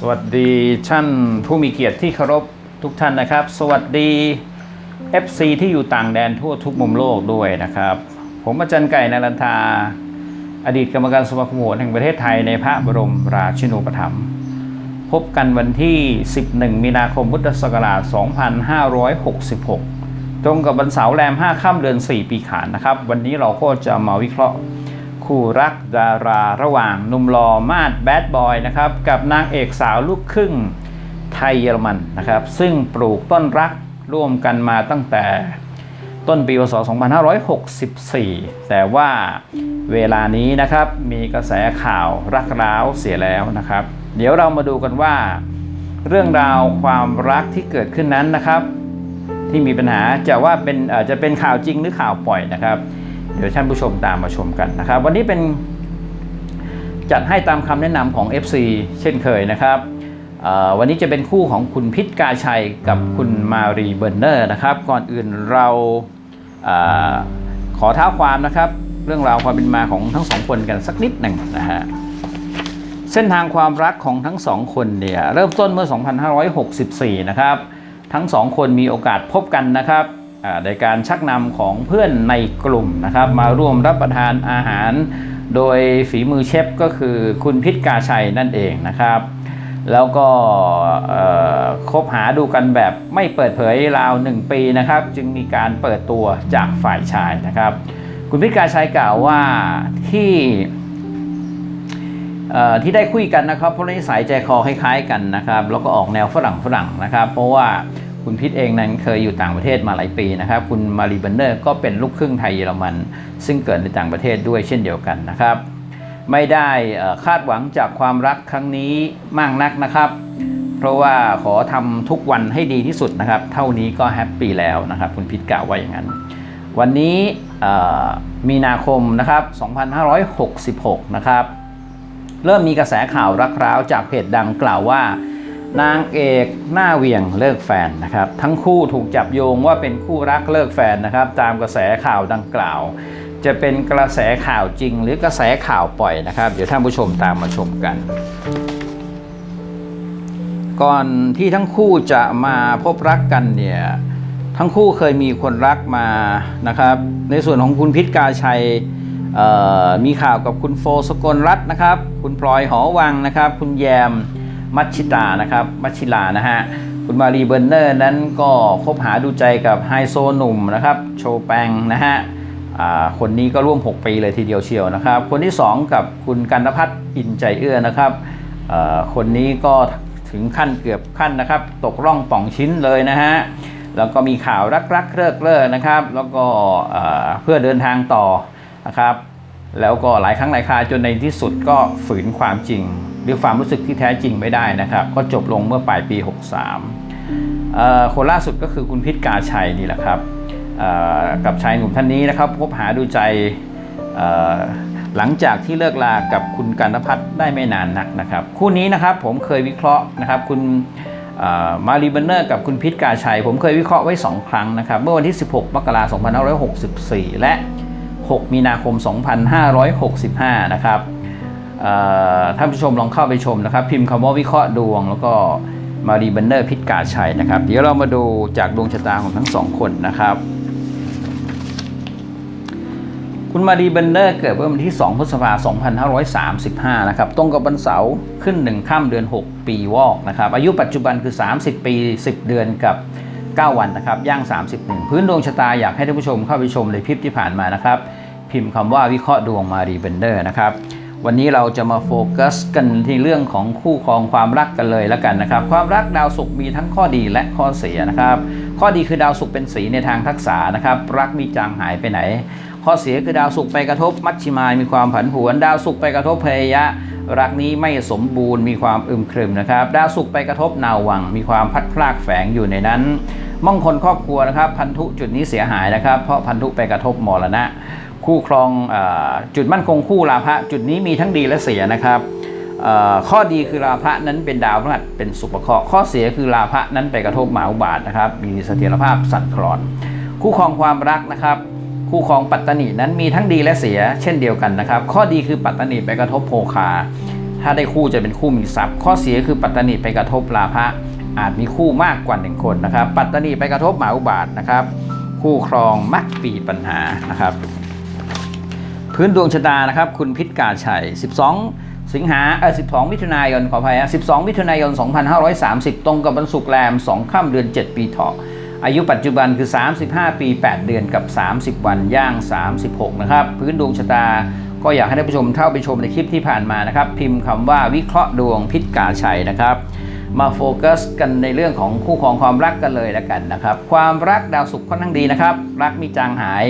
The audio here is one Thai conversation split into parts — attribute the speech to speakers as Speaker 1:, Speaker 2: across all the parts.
Speaker 1: สวัสดีท่านผู้มีเกียรติที่เคารพทุกท่านนะครับ สวัสดี FC ที่อยู่ต่างแดนทั่วทุกมุมโลกด้วยนะครับ ผมอาจารย์ไก่นารันทา อดีตกรรมการสมาคมโหรแห่งประเทศไทยในพระบรมราชินูปถัมภ์พบกันวันที่ 11 มีนาคมพุทธศักราช 2566 ตรงกับวันเสาร์แรม 5 ค่ำเดือน 4 ปีขานนะครับ วันนี้เราก็จะมาวิเคราะห์ คู่รักดาราระหว่างนุ่มหล่อมาดแบดบอยนะครับกับนางเอกสาวลูกครึ่งไทยเยอรมันนะครับ ซึ่งปลูกต้นรักร่วมกันมาตั้งแต่ต้นปีพศ 2564 แต่ว่าเวลานี้นะครับมีกระแสข่าวรักร้าวเสียแล้วนะครับ เดี๋ยวเรามาดูกันว่า เรื่องราวความรักที่เกิดขึ้นนั้นนะครับ ที่มีปัญหาจะว่าเป็นจะเป็นข่าวจริงหรือข่าวปล่อยนะครับ เดี๋ยวท่านผู้ชมตามมาชมกันนะครับ วันนี้เป็นจัดให้ตามคำแนะนำของ FC เช่นเคยนะครับเอ่อวันนี้จะเป็นคู่ของคุณพิษกาชัยกับคุณมารีเบอร์เนอร์นะครับ ก่อนอื่นเราเออขอเท้าความนะครับ เรื่องราวความเป็นมาของทั้งสองคนกันสักนิดหนึ่งนะฮะเส้นทางความรักของทั้งสองคนเนี่ยเริ่มต้นเมื่อ 2564 นะครับ ทั้งสองคนมีโอกาสพบกันนะครับ อ่าในการชักนำของเพื่อนในกลุ่มนะครับมาร่วมรับประทานอาหาร โดยฝีมือเชฟก็คือคุณพิษกาชัยนั่นเองนะครับแล้วก็คบหาดูกันแบบไม่เปิดเผยราว1ปีนะครับ จึงมีการเปิดตัวจากฝ่ายชายนะครับ คุณพิกาชัยกล่าวว่าที่ที่ได้คุยกันนะครับเพราะนิสัยใจคอคล้ายๆกันนะครับ แล้วก็ออกแนวฝรั่งฝรั่งนะครับ เพราะว่า คุณพิษเองนั้นเคยอยู่ต่างประเทศมาหลายปีนะครับ คุณมารีเบนเนอร์ก็เป็นลูกครึ่งไทยเยอรมัน ซึ่งเกิดในต่างประเทศด้วยเช่นเดียวกันนะครับ ไม่ได้คาดหวังจากความรักครั้งนี้มากนักนะครับ เพราะว่าขอทำทุกวันให้ดีที่สุดนะครับ เท่านี้ก็แฮปปี้แล้วนะครับ คุณพิษกล่าวว่าอย่างนั้น วันนี้มีนาคมนะครับ 2566 นะครับ เริ่มมีกระแสข่าวรักร้าวจากเพจดังกล่าวว่า นางเอกหน้าเวียงเลิกแฟนนะครับทั้งคู่ถูกจับโยงว่าเป็นคู่รักเลิกแฟนนะครับตามกระแสข่าวดังกล่าว จะเป็นกระแสข่าวจริงหรือกระแสข่าวปล่อยนะครับ เดี๋ยวท่านผู้ชมตามมาชมกัน ก่อนที่ทั้งคู่จะมาพบรักกันเนี่ยทั้งคู่เคยมีคนรักมานะครับในส่วนของคุณพิษกาชัยมีข่าวกับคุณโฟสกลรัตน์นะครับ คุณพลอยหอวังนะครับ คุณแยม มัชชิตานะครับมัชชิลานะฮะคุณมารีเบอร์เนอร์นั้นก็คบหาดูใจกับไฮโซหนุ่มนะครับโชแปงนะฮะคนนี้ก็ร่วม 6 ปีเลยทีเดียวเชียวนะครับ คนที่ 2 กับคุณกันพัฒน์อินใจเอื้อนะครับคนนี้ก็ถึงขั้นเกือบขั้นนะครับ ตกร่องป่องชิ้นเลยนะฮะแล้วก็มีข่าวรักๆเลิกเลิกนะครับ แล้วก็เพื่อเดินทางต่อนะครับ แล้วก็หลายครั้งหลายคราจนในที่สุดก็ฝืนความจริง หรือความรู้สึกที่แท้จริงไม่ได้นะครับ ก็จบลงเมื่อปลายปี 63คนล่าสุดก็คือคุณพิษกาชัยนี่แหละครับกับชายหนุ่มท่านนี้นะครับพบหาดูใจหลังจากที่เลิกลากับคุณกันพัฒน์ได้ไม่นานนักนะครับ คู่นี้นะครับผมเคยวิเคราะห์นะครับคุณมารีเบนเนอร์กับคุณพิษกาชัย ผมเคยวิเคราะห์ไว้ 2 ครั้งนะครับ เมื่อวันที่ 16 มกราคม 2564 และ 6 มีนาคม 2565 นะครับท่านผู้ชมลองเข้าไปชมนะครับ พิมพ์คำว่าวิเคราะห์ดวง แล้วก็มารีเบนเนอร์พิษกาชัยนะครับ เดี๋ยวเรามาดูจากดวงชะตาของทั้งสองคนนะครับ คุณมารีเบนเนอร์เกิดเมื่อวันที่ 2 พฤษภาคม 2535 นะครับ ตรงกับวันเสาร์ขึ้น 1 ค่ำเดือน 6 ปีวอกนะครับ อายุปัจจุบันคือ 30 ปี 10 เดือนกับ 9 วันนะครับย่าง 31 พื้นดวงชะตาอยากให้ท่านผู้ชมเข้าไปชมในคลิปที่ผ่านมานะครับ พิมพ์คำว่าวิเคราะห์ดวงมารีเบนเดอร์นะครับวันนี้เราจะมาโฟกัสกันที่เรื่องของคู่ครองความรักกันเลยแล้วกันนะครับ ความรักดาวศุกร์มีทั้งข้อดีและข้อเสียนะครับ ข้อดีคือดาวศุกร์เป็นสีในทางทักษะนะครับ รักมีจางหายไปไหน ข้อเสียคือดาวศุกร์ไปกระทบมัชชิมายมีความผันผวน ดาวศุกร์ไปกระทบเพยยะรักนี้ไม่สมบูรณ์มีความอึมครึมนะครับ ดาวศุกร์ไปกระทบนาวัง มีความพัดพลากแฝงอยู่ในนั้น มงคลครอบครัวนะครับ พันธุจุดนี้เสียหายนะครับ เพราะพันธุไปกระทบมรณะ คู่ครองอจุดมั่นคงคู่ราพะจุดนี้มีทั้งดีและเสียนะครับข้อดีคือราพะนั้นเป็นดาวพฤหัสเป็นสุภเคราะห์ข้อเสียคือราพะนั้นไปกระทบหมาอุบาทนะครับ มีเสถียรภาพสั่นคลอน คู่ครองความรักนะครับ คู่ครองปัตตนีนั้นมีทั้งดีและเสีย เช่นเดียวกันนะครับ ข้อดีคือปัตตนีไปกระทบโภคา ถ้าได้คู่จะเป็นคู่มีทรัพย์ ข้อเสียคือปัตตนิไปกระทบลาภะ อาจมีคู่มากกว่าหนึ่งคนนะครับ ปัตตานิไปกระทบหมาอุบาทนะครับ คู่ครองมักปีปัญหานะครับ พื้นดวงชะตานะครับ คุณพิษกาชัย 12 สิงหาเออ12 มิถุนายนขออภัยนะ12 มิถุนายน 2530 ตรงกับวันศุกร์แรม 2 ค่ำเดือน 7 ปีเถาะอายุปัจจุบันคือ 35 ปี 8 เดือนกับ 30 วันย่าง 36 นะครับ พื้นดวงชะตาก็อยากให้ท่านผู้ชมเข้าไปชมในคลิปที่ผ่านมานะครับ พิมพ์คำว่าวิเคราะห์ดวงพิษกาชัยนะครับ มาโฟกัสกันในเรื่องของคู่ครองความรักกันเลยแล้วกันนะครับ ความรักดาวศุกร์ค่อนข้างดีนะครับ รักมีจางหาย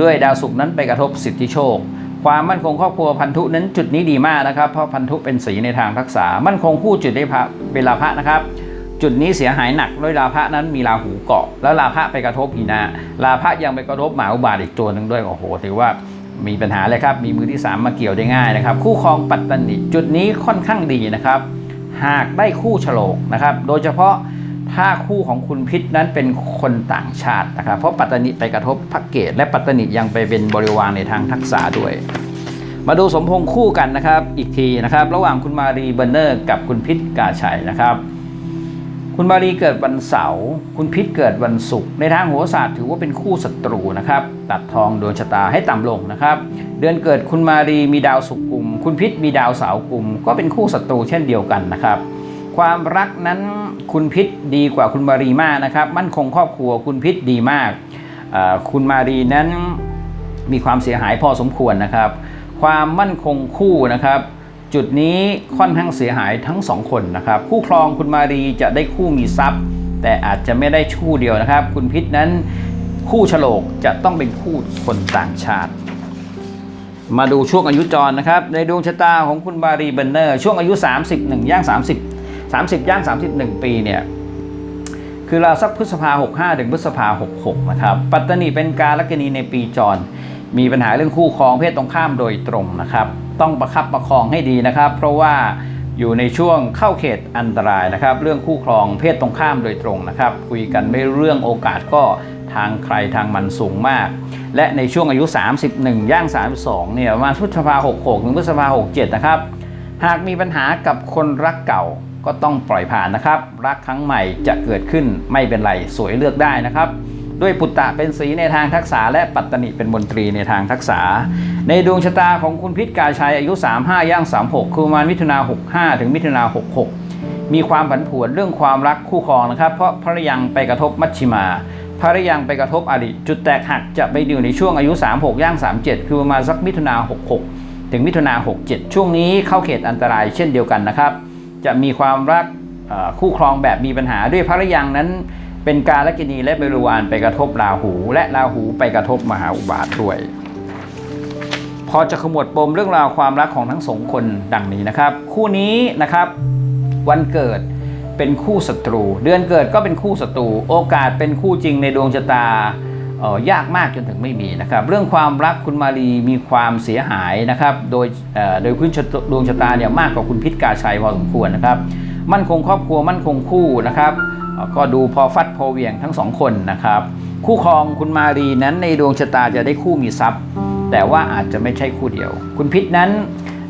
Speaker 1: ด้วยดาวศุกร์นั้นไปกระทบสิทธิโชค ความมั่นคงครอบครัวพันธุนั้นจุดนี้ดีมากนะครับ เพราะพันธุเป็นสีในทางทักษะมั่นคงคู่จุดได้พระเวลาพระนะครับ จุดนี้เสียหายหนักด้วยราพะนั้นมีราหูเกาะ แล้วราพะไปกระทบอีนะราพะยังไปกระทบหมาอุบาทอีกตัวหนึ่งด้วยโอ้โหถือว่ามีปัญหาเลยครับ มีมือที่ 3 มาเกี่ยวได้ง่ายนะครับ คู่ครองปัตตานิจุดนี้ค่อนข้างดีนะครับ หากได้คู่ฉลกนะครับ โดยเฉพาะถ้าคู่ของคุณพิษนั้นเป็นคนต่างชาตินะครับ เพราะปัตตนิไปกระทบพระเกตและปัตตนิยังไปเป็นบริวารในทางทักษะด้วย มาดูสมพงษ์คู่กันนะครับ อีกทีนะครับ ระหว่างคุณมารีเบอร์เนอร์ กับคุณพิษกาชัยนะครับ คุณมารีเกิดวันเสาร์คุณพิษเกิดวันศุกร์ในทางโหราศาสตร์ถือว่าเป็นคู่ศัตรูนะครับ ตัดทองดวงชะตาให้ต่ำลงนะครับ เดือนเกิดคุณมารีมีดาวศุกร์กลุ่ม คุณพิษมีดาวเสาร์กลุ่ม ก็เป็นคู่ศัตรูเช่นเดียวกันนะครับความรักนั้นคุณพิษดีกว่าคุณมารีมากนะครับ มั่นคงครอบครัวคุณพิษดีมาก คุณมารีนั้นมีความเสียหายพอสมควรนะครับ ความมั่นคงคู่นะครับ จุดนี้ค่อนข้างเสียหายทั้งสองคนนะครับ คู่ครองคุณมารีจะได้คู่มีทรัพย์ แต่อาจจะไม่ได้คู่เดียวนะครับ คุณพิษนั้นคู่ฉลกจะต้องเป็นคู่คนต่างชาติ มาดูช่วงอายุจรนะครับ ในดวงชะตาของคุณบารีเบนเนอร์ ช่วงอายุ 31 ย่าง 30 30 ย่าง 31 ปีเนี่ยคือเราสักพฤษภา 65 ถึงพฤษภา 66 นะครับ ปัตตานีเป็นการลักนีในปีจร มีปัญหาเรื่องคู่ครองเพศตรงข้ามโดยตรงนะครับ ต้องประคับประคองให้ดีนะครับ เพราะว่าอยู่ในช่วงเข้าเขตอันตรายนะครับ เรื่องคู่ครองเพศตรงข้ามโดยตรงนะครับ คุยกันไม่เรื่องโอกาสก็ทางใครทางมันสูงมาก และในช่วงอายุ 31 ย่าง 32 เนี่ยประมาณพฤษภา66 ถึงพฤษภา67 นะครับ หากมีปัญหากับคนรักเก่าก็ต้องปล่อยผ่านนะครับ รักครั้งใหม่จะเกิดขึ้นไม่เป็นไรสวยเลือกได้นะครับ ด้วยปุตตะเป็นสีในทางทักษะและปัตตนิเป็นมนตรีในทางทักษะ ในดวงชะตาของคุณพิษกาชัยอายุ 35 ย่าง 36 คือประมาณมิถุนา65 ถึงมิถุนา66 มีความผันผวนเรื่องความรักคู่ครองนะครับ เพราะภรรยังไปกระทบมัชชิมาภรรยังไปกระทบอริจุดแตกหักจะไปอยู่ในช่วงอายุ 36 ย่าง 37 คือประมาณสักมิถุนา66 ถึงมิถุนา67 ช่วงนี้เข้าเขตอันตรายเช่นเดียวกันนะครับ จะมีความรักคู่ครองแบบมีปัญหาด้วยภรรยังนั้น เป็นการลกินีและเบริวารไปกระทบราหู และราหูไปกระทบมหาอุบาทด้วย พอจะขมวดปมเรื่องราวความรักของทั้งสองคนดังนี้นะครับ คู่นี้นะครับ วันเกิดเป็นคู่ศัตรู เดือนเกิดก็เป็นคู่ศัตรู โอกาสเป็นคู่จริงในดวงชะตาออยากมากจนถึงไม่มีนะครับ เรื่องความรักคุณมารีมีความเสียหายนะครับ โดยโดยพื้นดวงชะตาเนี่ยมากกว่าคุณพิษกาชัยพอสมควรนะครับ มั่นคงครอบครัวมั่นคงคู่นะครับ ก็ดูพอฟัดพอเวียงทั้งสองคนนะครับ คู่ครองคุณมารีนั้นในดวงชะตาจะได้คู่มีทรัพย์ แต่ว่าอาจจะไม่ใช่คู่เดียว คุณพิษนั้น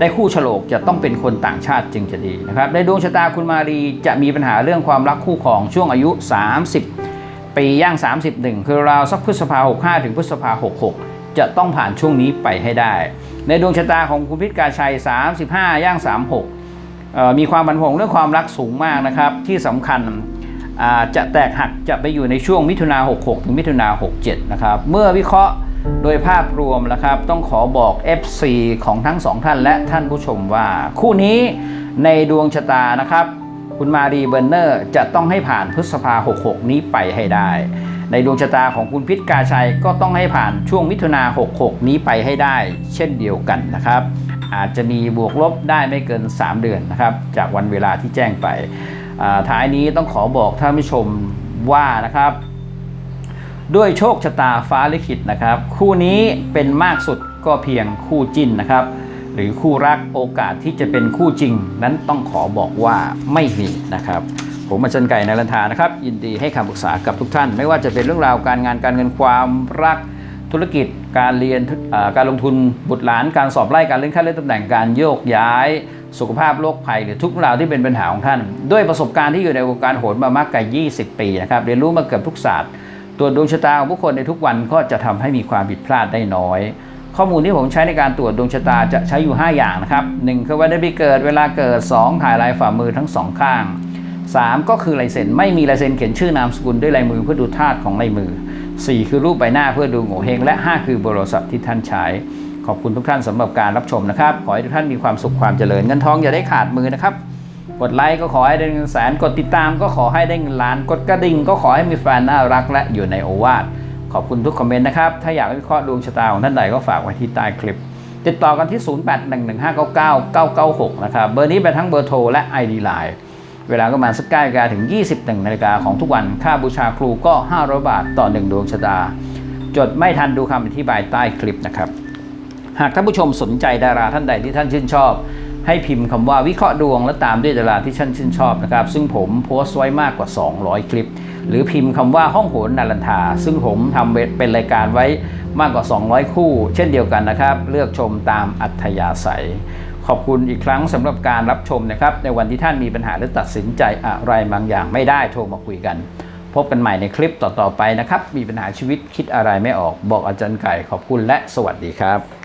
Speaker 1: ได้คู่ฉลกจะต้องเป็นคนต่างชาติจึงจะดีนะครับในดวงชะตาคุณมารีจะมีปัญหาเรื่องความรักคู่ครองช่วงอายุ 30 ปีย่าง 31 คือราวสักพฤษภา65 ถึงพฤษภา66 จะต้องผ่านช่วงนี้ไปให้ได้ ในดวงชะตาของคุณพิษกาชัย 35 ย่าง 36มีความบันผงเรื่องความรักสูงมากนะครับที่สำคัญ จะแตกหักจะไปอยู่ในช่วงมิถุนา 66 ถึงมิถุนา 67 นะครับ เมื่อวิเคราะห์โดยภาพรวมนะครับ ต้องขอบอก FC ของทั้งสองท่านและท่านผู้ชมว่าคู่นี้ในดวงชะตานะครับ คุณมารีเบอร์เนอร์จะต้องให้ผ่านพฤษภา 66 นี้ไปให้ได้ ในดวงชะตาของคุณพิษกาชัยก็ต้องให้ผ่านช่วงมิถุนา 66 นี้ไปให้ได้ เช่นเดียวกันนะครับ อาจจะมีบวกลบได้ไม่เกิน 3 เดือนนะครับ จากวันเวลาที่แจ้งไป ท้ายนี้ต้องขอบอกท่านผู้ชมว่านะครับ ด้วยโชคชะตาฟ้าลิขิตนะครับ คู่นี้เป็นมากสุดก็เพียงคู่จิ้นนะครับ หรือคู่รักโอกาสที่จะเป็นคู่จริง นั้นต้องขอบอกว่าไม่มีนะครับผมอาจารย์ไก่นรันทานะครับ ยินดีให้คำปรึกษากับทุกท่าน ไม่ว่าจะเป็นเรื่องราวการงานการเงินความรักธุรกิจ การเรียนการลงทุนบุตรหลาน การสอบไล่การเลื่อนขั้นเลื่อนตำแหน่งการโยกย้าย สุขภาพโรคภัยหรือทุกเรื่องราวที่เป็นปัญหาของท่าน ด้วยประสบการณ์ที่อยู่ในวงการโหนมามากกว่า20 ปีนะครับเรียนรู้มาเกือบทุกศาสตร์ตรวจดวงชะตาของผู้คนในทุกวันก็จะทำให้มีความผิดพลาดได้น้อย ข้อมูลที่ผมใช้ในการตรวจดวงชะตาจะใช้อยู่ 5 อย่างนะครับหนึ่งคือวันเดือนปีเกิดเวลาเกิด 2 ถ่ายลายฝ่ามือทั้งสองข้าง 3 ก็คือลายเซ็นไม่มีลายเซ็นเขียนชื่อนามสกุลด้วยลายมือเพื่อดูธาตุของลายมือ 4 คือรูปใบหน้าเพื่อดูโง่เฮงและ 5 คือบร์โทรศัพท์ที่ท่านใช้ ขอบคุณทุกท่านสำหรับการรับชมนะครับ ขอให้ทุกท่านมีความสุขความเจริญเงินทองอย่าได้ขาดมือนะครับ กดไลค์ก็ขอให้ได้เงินแสน กดติดตามก็ขอให้ได้เงินล้าน กดกระดิ่งก็ขอให้มีแฟนน่ารักและอยู่ในโอวาทขอบคุณทุกคอมเมนต์นะครับ ถ้าอยากวิเคราะห์ดวงชะตาของท่านใดก็ฝากไว้ที่ใต้คลิป ติดต่อกันที่ 0811599996 นะครับ เบอร์นี้เป็นทั้งเบอร์โทรและ ID Line เวลาก็มาสักใกล้นาฬิกาถึง 21นาฬิกาของทุกวัน ค่าบูชาครูก็ 500 บาทต่อ 1 ดวงชะตา จดไม่ทันดูคำอธิบายใต้คลิปนะครับ หากท่านผู้ชมสนใจดาราท่านใดที่ท่านชื่นชอบ ให้พิมพ์คำว่าวิเคราะห์ดวงและตามด้วยดาราที่ท่านชื่นชอบนะครับซึ่งผมโพสต์ไว้มากกว่า 200 คลิป หรือพิมพ์คำว่าห้องโหนนารันทา ซึ่งผมทำเป็นรายการไว้มากกว่า 200 คู่ เช่นเดียวกันนะครับ เลือกชมตามอัธยาศัย ขอบคุณอีกครั้งสำหรับการรับชมนะครับ ในวันที่ท่านมีปัญหาหรือตัดสินใจอะไรบางอย่างไม่ได้โทรมาคุยกัน พบกันใหม่ในคลิปต่อ ๆ ไปนะครับ มีปัญหาชีวิตคิดอะไรไม่ออก บอกอาจารย์ไก่ขอบคุณและสวัสดีครับ